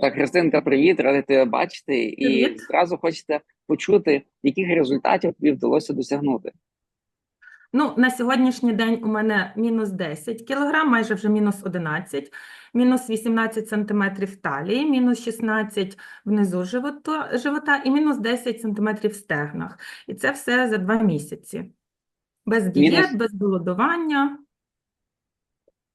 Так, Христинка, привіт, радий тебе бачити. І Привіт. зразу хочеться почути, яких результатів тобі вдалося досягнути. Ну, на сьогоднішній день у мене мінус 10 кілограм, майже вже мінус 11, мінус 18 сантиметрів талії, мінус 16 внизу живота, живота і мінус 10 сантиметрів в стегнах. І це все за два місяці. Без дієт, Мінус- без голодування.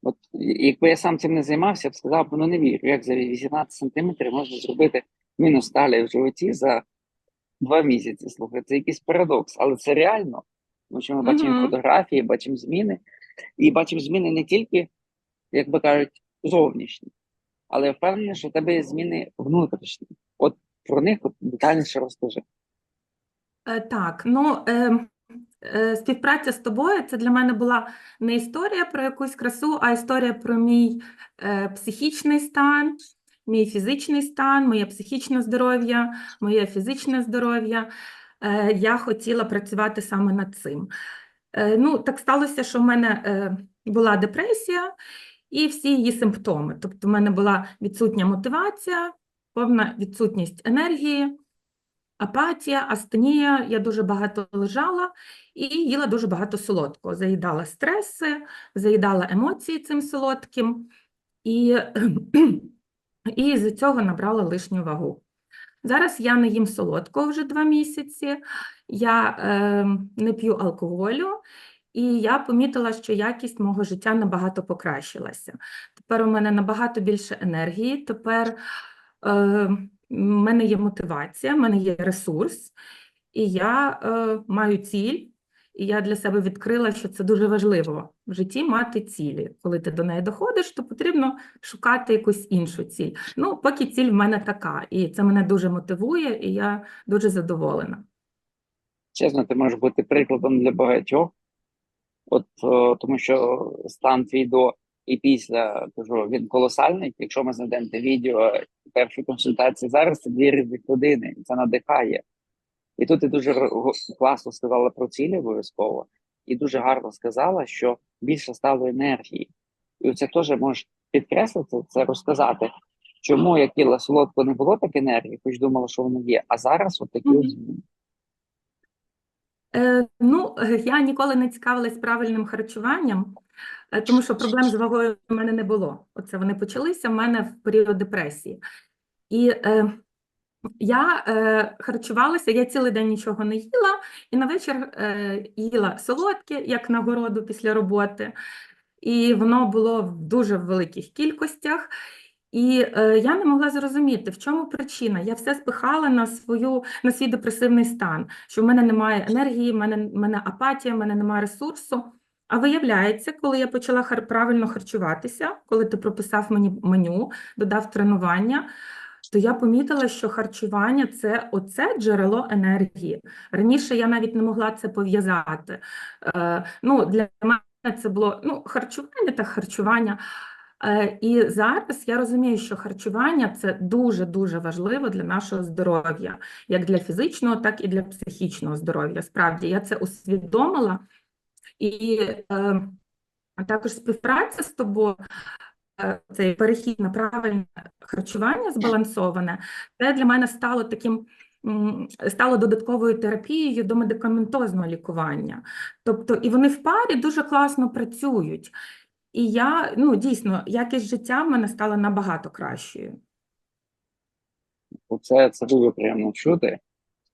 От якби я сам цим не займався, я б сказав, ну не вірю, як за 18 сантиметрів можна зробити мінус талії в животі за два місяці. Слухай, це якийсь парадокс, але це реально. Тому що ми бачимо Мгм. фотографії, бачимо зміни, і бачимо зміни не тільки, як би кажуть, зовнішні, але я впевнений, що в тебе є зміни внутрішні. От про них детальніше розкажи. Е, Так, ну е, співпраця з тобою це для мене була не історія про якусь красу, а історія про мій е, психічний стан, мій фізичний стан, моє психічне здоров'я, моє фізичне здоров'я. Е, я хотіла працювати саме над цим. Е, ну, так сталося, що в мене е, була депресія і всі її симптоми. Тобто, в мене була відсутня мотивація, повна відсутність енергії апатія, астенія, я дуже багато лежала і їла дуже багато солодкого. Заїдала стреси, заїдала емоції цим солодким, і, і з цього набрала лишню вагу. Зараз я не їм солодкого вже два місяці, я е, не п'ю алкоголю, і я помітила, що якість мого життя набагато покращилася. Тепер у мене набагато більше енергії, тепер е, мене є мотивація, в мене є ресурс, і я е, маю ціль. І я для себе відкрила, що це дуже важливо в житті мати цілі. Коли ти до неї доходиш, то потрібно шукати якусь іншу ціль. Ну, поки ціль в мене така, і це мене дуже мотивує, і я дуже задоволена. Чесно, ти можеш бути прикладом для багатьох, от о, тому що стан твій до і після кажу, він колосальний. Якщо ми знайдемо те відео першої консультації зараз, це дві різних години, і це надихає. І тут ти дуже класно сказала про цілі обов'язково, і дуже гарно сказала, що більше стало енергії. І це теж можеш підкреслити, це розказати, чому як їла солодко не було так енергії, хоч думала, що воно є, а зараз от такі Мгм. от зміни. Е, ну, я ніколи не цікавилась правильним харчуванням, тому що проблем з вагою в мене не було. Оце вони почалися в мене в період депресії. І е, я е, харчувалася, я цілий день нічого не їла, і на вечір е, їла солодке, як нагороду після роботи. І воно було в дуже великих кількостях. І е, я не могла зрозуміти, в чому причина. Я все спихала на свою, на свій депресивний стан, що в мене немає енергії, в мене, в мене апатія, в мене немає ресурсу. А виявляється, коли я почала правильно харчуватися, коли ти прописав мені меню, додав тренування, то я помітила, що харчування це оце джерело енергії. Раніше я навіть не могла це пов'язати. Е, ну, для мене це було ну, харчування та харчування. Е, І зараз я розумію, що харчування це дуже-дуже важливо для нашого здоров'я, як для фізичного, так і для психічного здоров'я. Справді, я це усвідомила. І е, також співпраця з тобою, е, цей перехід на правильне харчування збалансоване, це для мене стало таким. Стало додатковою терапією до медикаментозного лікування. Тобто, і вони в парі дуже класно працюють. І я, ну, дійсно, якість життя в мене стала набагато кращою. Це, це дуже приємно чути.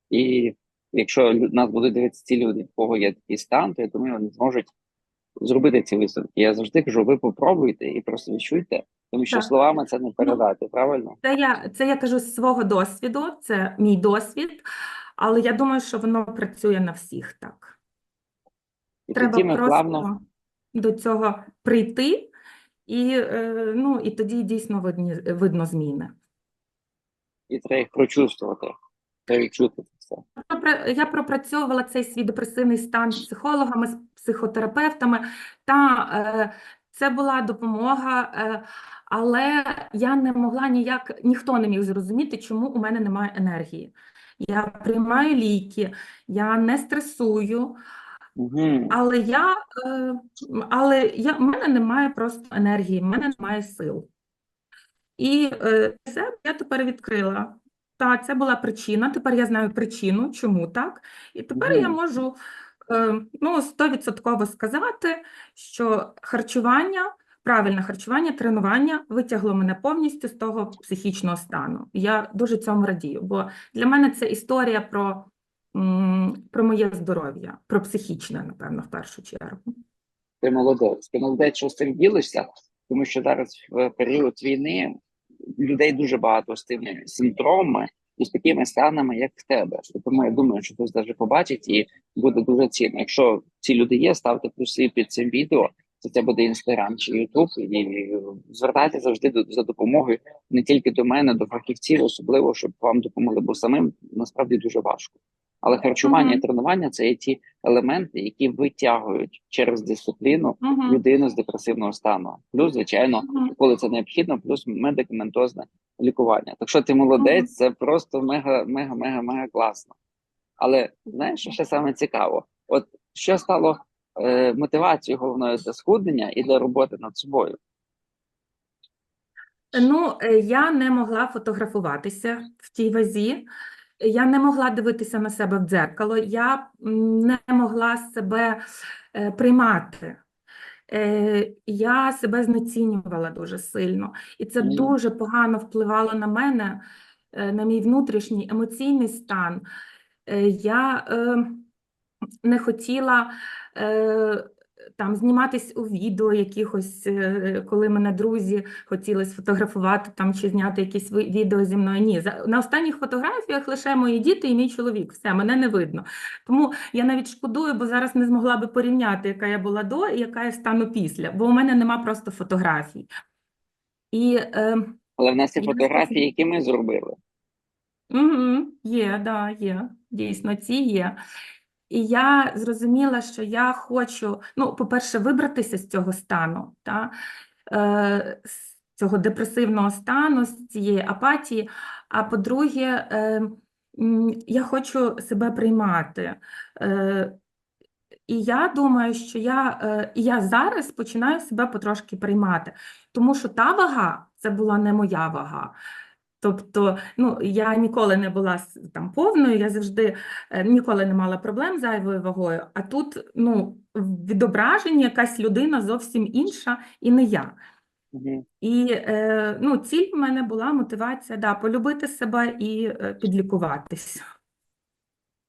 І якщо нас будуть дивитися ці люди, в кого є такий стан, то я думаю, вони зможуть зробити ці висновки. Я завжди кажу, ви попробуйте і просто відчуйте, тому що Так. словами це не передати, правильно? Це я, це я кажу з свого досвіду, це мій досвід, але я думаю, що воно працює на всіх так. І Треба тоді ми просто плавно до цього прийти, і, е, ну, і тоді дійсно видні, видно зміни. і треба їх прочувствувати, треба відчути все. Я пропрацьовувала цей свій депресивний стан з психологами, з психотерапевтами, та е, це була допомога, е, але я не могла ніяк, ніхто не міг зрозуміти, чому у мене немає енергії. Я приймаю ліки, я не стресую, Угу. але я, е, але я, в мене немає просто енергії, в мене немає сил. І е, для я тепер відкрила. Та, це була причина. Тепер я знаю причину, чому так. І тепер я можу е, ну, 100% сказати, що харчування, правильне харчування, тренування витягло мене повністю з того психічного стану. Я дуже цьому радію, бо для мене це історія про, про моє здоров'я, про психічне, напевно, в першу чергу. Ти молодець. Ти молодець, що з цим ділишся, тому що зараз в період війни людей дуже багато з тими симптомами і з такими станами, як в тебе. Тому я думаю, що хтось навіть побачить і буде дуже цінно. Якщо ці люди є, ставте плюси під цим відео. Це це буде інстаграм чи Ютуб, і звертайте завжди до за допомогою не тільки до мене, до фахівців, особливо щоб вам допомогли, бо самим насправді дуже важко. Але харчування Мгм. і тренування це є ті елементи, які витягують через дисципліну Мгм. людину з депресивного стану. Плюс, звичайно, Мгм. коли це необхідно, плюс медикаментозне лікування. Так що ти молодець, це просто мега, мега, мега, мега класно. Але знаєш, що ще саме цікаво? От що стало е, мотивацією головною для схуднення і для роботи над собою? Ну, е, я не могла фотографуватися в тій вазі, я не могла дивитися на себе в дзеркало, я не могла себе е, приймати. Е, Я себе знецінювала дуже сильно, і це дуже погано впливало на мене, е, на мій внутрішній емоційний стан. Е, Я е, не хотіла е, там зніматись у відео якихось, е, коли мене друзі хотіли сфотографувати там чи зняти якісь відео зі мною. Ні, на останніх фотографіях лише мої діти і мій чоловік. Все, мене не видно. Тому я навіть шкодую, бо зараз не змогла би порівняти, яка я була до і яка я стану після, бо у мене нема просто фотографій. І е, Але в нас є фотографії, які ми зробили. Угу, є, да, є. Дійсно, ці є. І я зрозуміла, що я хочу, ну, по-перше, вибратися з цього стану, та, е, з цього депресивного стану, з цієї апатії. А по-друге, е, я хочу себе приймати. Е, і я думаю, що я, е, я зараз починаю себе потрошки приймати, тому що та вага це була не моя вага. Тобто, ну, я ніколи не була там повною, я завжди е, ніколи не мала проблем з зайвою вагою, а тут ну, в відображенні якась людина зовсім інша і не я. І е, ну, ціль в мене була мотивація да, полюбити себе і е, підлікуватися.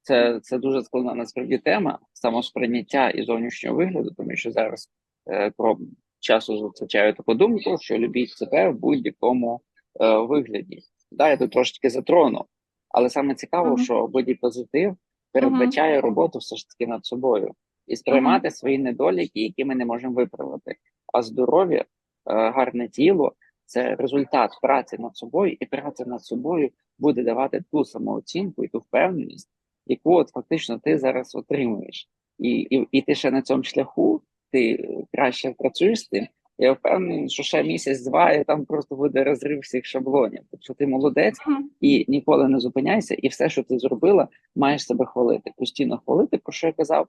Це, це дуже складна насправді тема самосприйняття і зовнішнього вигляду, тому що зараз е, про часу зустрічаю таку думку, що любіть себе в будь-якому вигляді. Да, я тут трошечки затрону, але саме цікаво, Мгм. що бодіпозитив передбачає роботу все ж таки над собою і сприймати свої недоліки, які ми не можемо виправити. А здоров'я, е, гарне тіло це результат праці над собою, і праця над собою буде давати ту самооцінку і ту впевненість, яку от фактично ти зараз отримуєш. І, і, і ти ще на цьому шляху, ти краще працюєш з тим. Я впевнений, що ще місяць-два, і там просто буде розрив всіх шаблонів. Тобто ти молодець і ніколи не зупиняйся, і все, що ти зробила, маєш себе хвалити. Постійно хвалити, про що я казав.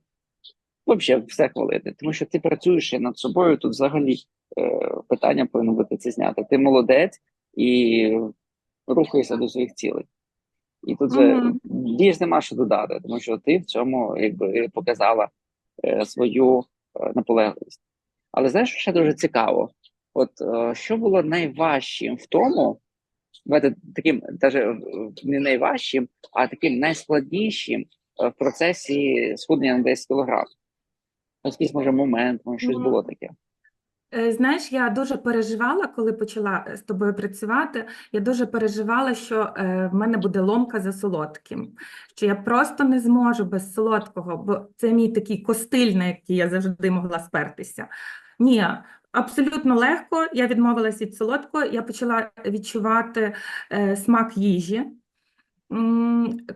Взагалі, все хвалити, тому що ти працюєш ще над собою. Тут взагалі е, питання повинно бути це зняти. Ти молодець і рухайся до своїх цілей. І тут вже Мгм. більш нема що додати, тому що ти в цьому якби показала е, свою е, наполегливість. Але знаєш, що ще дуже цікаво? От е, що було найважчим в тому, таким, даже не найважчим, а таким найскладнішим е, в процесі схуднення на 10 кг? Ось якийсь може момент, може щось було таке. Е, Знаєш, я дуже переживала, коли почала з тобою працювати. Я дуже переживала, що в мене буде ломка за солодким, що я просто не зможу без солодкого, бо це мій такий костиль, на який я завжди могла спертися. Ні, абсолютно легко. Я відмовилась від солодкого, я почала відчувати е, смак їжі.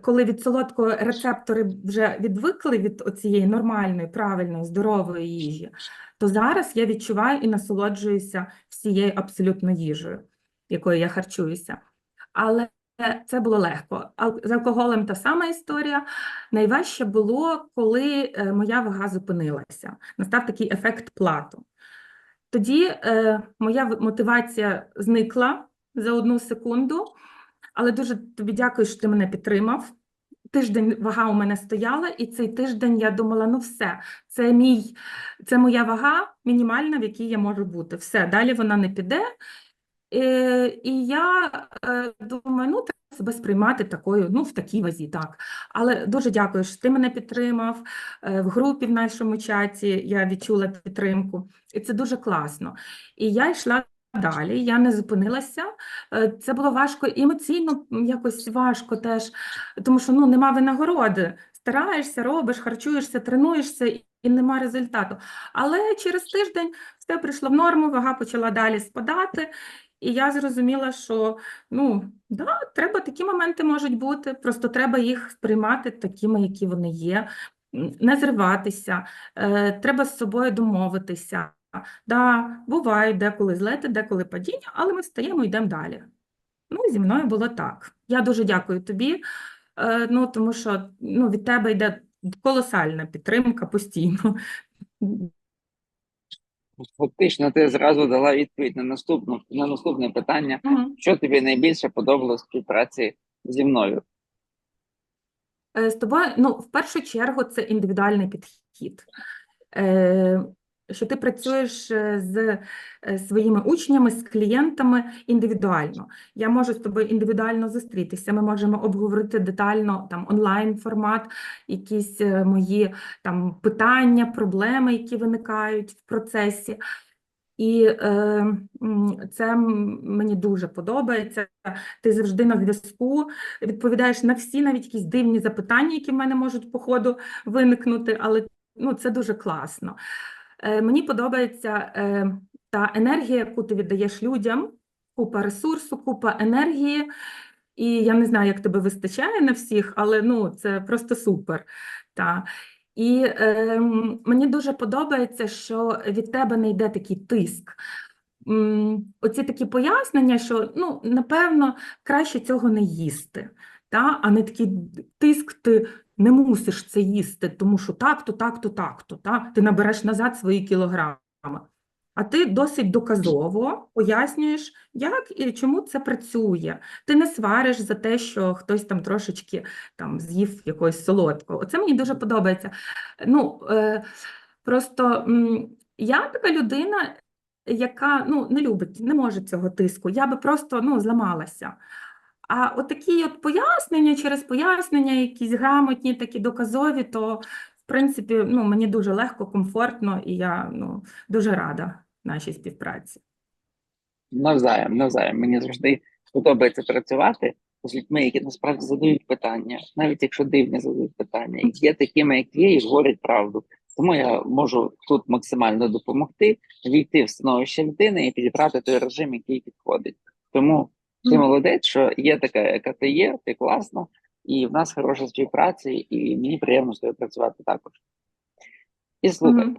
Коли від солодкого рецептори вже відвикли від оцієї нормальної, правильної, здорової їжі, то зараз я відчуваю і насолоджуюся всією абсолютно їжею, якою я харчуюся. Але це було легко. З алкоголем та сама історія. Найважче було, коли е, моя вага зупинилася. Настав такий ефект плату. Тоді е, моя мотивація зникла за одну секунду, але дуже тобі дякую, що ти мене підтримав. Тиждень вага у мене стояла, і цей тиждень я думала, ну все, це мій, це моя вага мінімальна, в якій я можу бути. Все, далі вона не піде. Е, і я е, думаю, ну, треба себе сприймати такою, ну, в такій вазі, так. Але дуже дякую, що ти мене підтримав. Е, в групі в нашому чаті я відчула підтримку, і це дуже класно. І я йшла далі, я не зупинилася. Е, Це було важко емоційно якось важко теж, тому що ну, нема винагороди. Стараєшся, робиш, харчуєшся, тренуєшся і нема результату. Але через тиждень все прийшло в норму, вага почала далі спадати. І я зрозуміла, що ну, да, треба такі моменти можуть бути, просто треба їх сприймати такими, які вони є, не зриватися, е, треба з собою домовитися. Да, бувають деколи злети, деколи падіння, але ми встаємо і йдемо далі. Ну, зі мною було так. Я дуже дякую тобі, е, ну, тому що ну, від тебе йде колосальна підтримка постійно. Фактично, ти зразу дала відповідь на наступну на наступне питання. Угу. Що тобі найбільше подобалося в співпраці зі мною? Е, З тобою, ну, в першу чергу, це індивідуальний підхід. Е, Що ти працюєш е, з е, своїми учнями, з клієнтами індивідуально. Я можу з тобою індивідуально зустрітися. Ми можемо обговорити детально там онлайн формат, якісь е, мої там питання, проблеми, які виникають в процесі. І е, це мені дуже подобається. Ти завжди на зв'язку, відповідаєш на всі, навіть якісь дивні запитання, які в мене можуть по ходу виникнути, але ну, це дуже класно. Е, мені подобається е, та енергія, яку ти віддаєш людям, купа ресурсу, купа енергії. І я не знаю, як тебе вистачає на всіх, але ну, це просто супер. Та. І ем, мені дуже подобається, що від тебе не йде такий тиск. Оці такі пояснення, що ну, напевно краще цього не їсти, та? а не такий тиск, ти не мусиш це їсти, тому що так-то, так-то, так-то, та? ти набереш назад свої кілограми. А ти досить доказово пояснюєш, як і чому це працює. Ти не свариш за те, що хтось там трошечки там з'їв якогось солодкого. Оце мені дуже подобається. Ну, е, просто я така людина, яка ну, не любить, не може цього тиску. Я би просто ну, зламалася. А от такі от пояснення через пояснення, якісь грамотні, такі доказові, то в принципі ну, мені дуже легко, комфортно, і я ну, дуже рада нашій співпраці. Навзаєм, навзаєм. Мені завжди подобається працювати з людьми, які насправді задають питання, навіть якщо дивні задають питання, і є такими, як є, і говорять правду. Тому я можу тут максимально допомогти, війти в становище людини і підібрати той режим, який підходить. Тому ти молодець, що є така, яка ти є, ти класна, і в нас хороша співпраця, і мені приємно з тобою працювати також. І слухай, Мгм.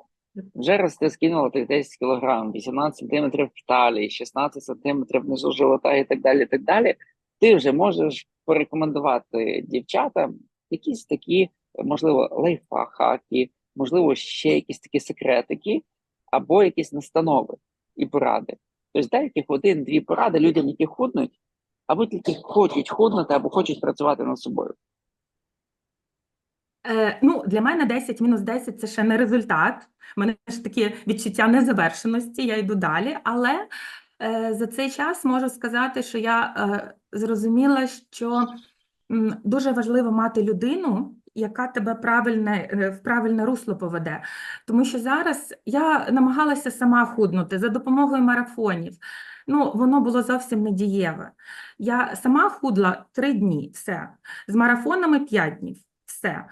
вже раз ти скинула тих 10 кілограм, 18 сантиметрів в талії, 16 сантиметрів внизу живота і так далі, так далі, ти вже можеш порекомендувати дівчатам якісь такі, можливо, лайфхаки, можливо, ще якісь такі секретики, або якісь настанови і поради. Тобто дай яких один-дві поради людям, які худнуть, або тільки хочуть худнути, або хочуть працювати над собою. Е, ну, для мене 10 мінус 10 – це ще не результат. У мене ж таке відчуття незавершеності, я йду далі. Але е, за цей час можу сказати, що я е, зрозуміла, що м, дуже важливо мати людину, яка тебе правильне, е, в правильне русло поведе. Тому що зараз я намагалася сама худнути за допомогою марафонів. Ну, воно було зовсім не дієве. Я сама худла 3 дні, все. З марафонами 5 днів, все.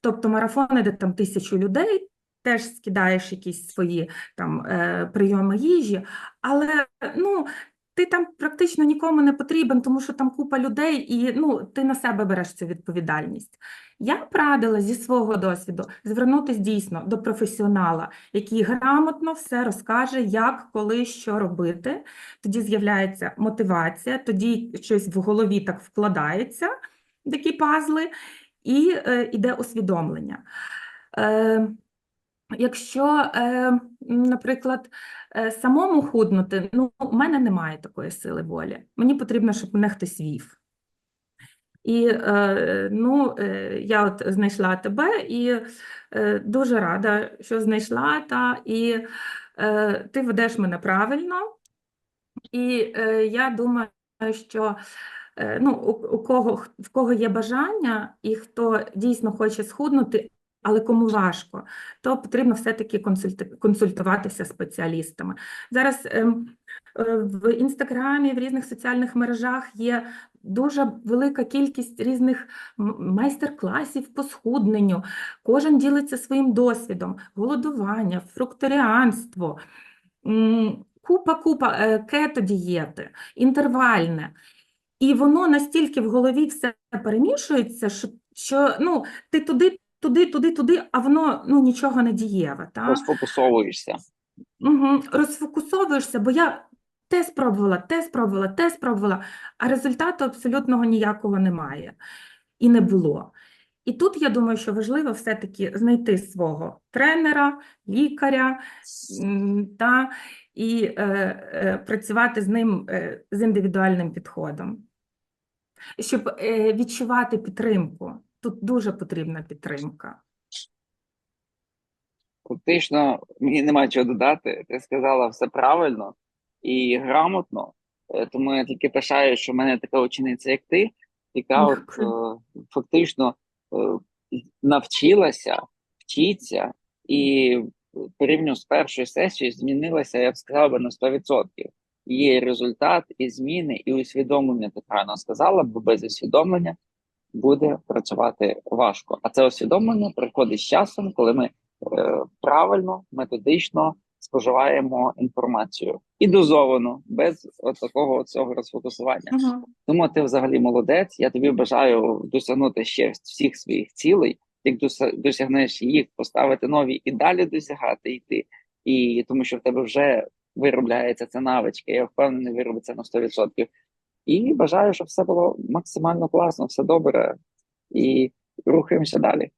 Тобто марафони, де там тисячу людей, теж скидаєш якісь свої там е, прийоми їжі, але ну, ти там практично нікому не потрібен, тому що там купа людей, і ну, ти на себе береш цю відповідальність. Я б зі свого досвіду звернутися дійсно до професіонала, який грамотно все розкаже, як, коли, що робити. Тоді з'являється мотивація, тоді щось в голові так вкладається, такі пазли, і е, іде усвідомлення. Е, Якщо, е, наприклад, е, самому худнути, ну, у мене немає такої сили волі. Мені потрібно, щоб мене хтось вів. І е, ну, я от знайшла тебе і дуже рада, що знайшла, та, і ти ведеш мене правильно. І я думаю, що ну, у кого, в кого є бажання і хто дійсно хоче схуднути, але кому важко, то потрібно все-таки консультуватися спеціалістами. Зараз ем, е, в Інстаграмі, в різних соціальних мережах є дуже велика кількість різних майстер-класів по схудненню. Кожен ділиться своїм досвідом: голодування, фрукторіанство, м, купа-купа е, кето-дієти, інтервальне. І воно настільки в голові все перемішується, що, що ну, ти туди, туди, туди, туди, а воно ну, нічого не дієве. Та? Розфокусовуєшся. Угу. Розфокусовуєшся, бо я те спробувала, те спробувала, те спробувала, а результату абсолютного ніякого немає і не було. І тут я думаю, що важливо все-таки знайти свого тренера, лікаря та і е, е, працювати з ним е, з індивідуальним підходом, щоб е, відчувати підтримку. Тут дуже потрібна підтримка. Фактично, мені нема чого додати. Ти сказала все правильно і грамотно. Е, Тому я тільки пишаю, що в мене така учениця, як ти, яка от, е, фактично е, навчилася, вчиться і порівняно з першою сесією змінилася, я б сказав би, на 100%. Є результат, і зміни, і усвідомлення, ти правильно сказала, бо без усвідомлення буде працювати важко. А це усвідомлення приходить з часом, коли ми е, правильно, методично споживаємо інформацію і дозовано, без от такого цього розфокусування. Угу. Тому ти взагалі молодець. Я тобі бажаю досягнути ще всіх своїх цілей. Як досягнеш їх, поставити нові і далі досягати йти. І тому що в тебе вже виробляється ця навичка. Я впевнений, виробиться на 100%. І бажаю, щоб все було максимально класно, все добре. І рухаємося далі.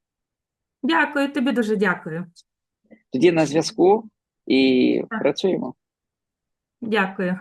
Дякую, тобі дуже дякую. Тоді на зв'язку і Так. працюємо. Дякую.